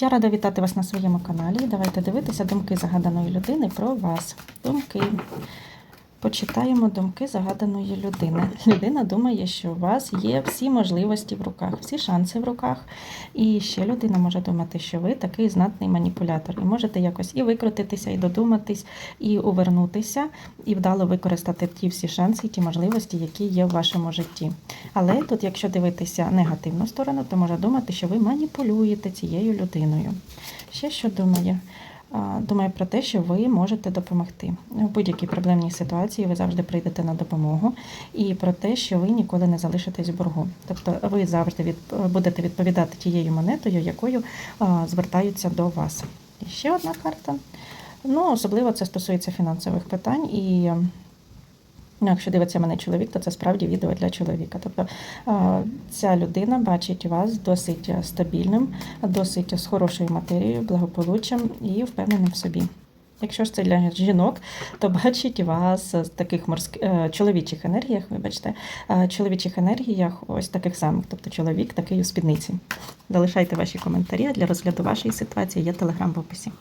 Я рада вітати вас на своєму каналі. Давайте дивитися думки загаданої людини про вас. Думки. Почитаємо думки загаданої людини. Людина думає, що у вас є всі можливості в руках, всі шанси в руках. І ще людина може думати, що ви такий знатний маніпулятор. І можете якось і викрутитися, і додуматись, і увернутися, і вдало використати ті всі шанси, ті можливості, які є в вашому житті. Але тут, якщо дивитися негативну сторону, то може думати, що ви маніпулюєте цією людиною. Ще що думає? А, Думає про те, що ви можете допомогти у будь-якій проблемній ситуації. Ви завжди прийдете на допомогу, і про те, що ви ніколи не залишитесь в боргу. Тобто, ви завжди від, будете відповідати тією монетою, якою а, звертаються до вас. І ще одна карта. Ну, особливо це стосується фінансових питань і. Ну, якщо дивиться мене чоловік, то це справді відео для чоловіка. Тобто ця людина бачить вас досить стабільним, досить з хорошою матерією, благополуччям і впевненим в собі. Якщо ж це для жінок, то бачить вас з таких морських чоловічих енергіях, вибачте, е, чоловічих енергіях, ось таких самих, тобто чоловік такий у спідниці. Залишайте ваші коментарі для розгляду вашої ситуації. Є телеграм в описі.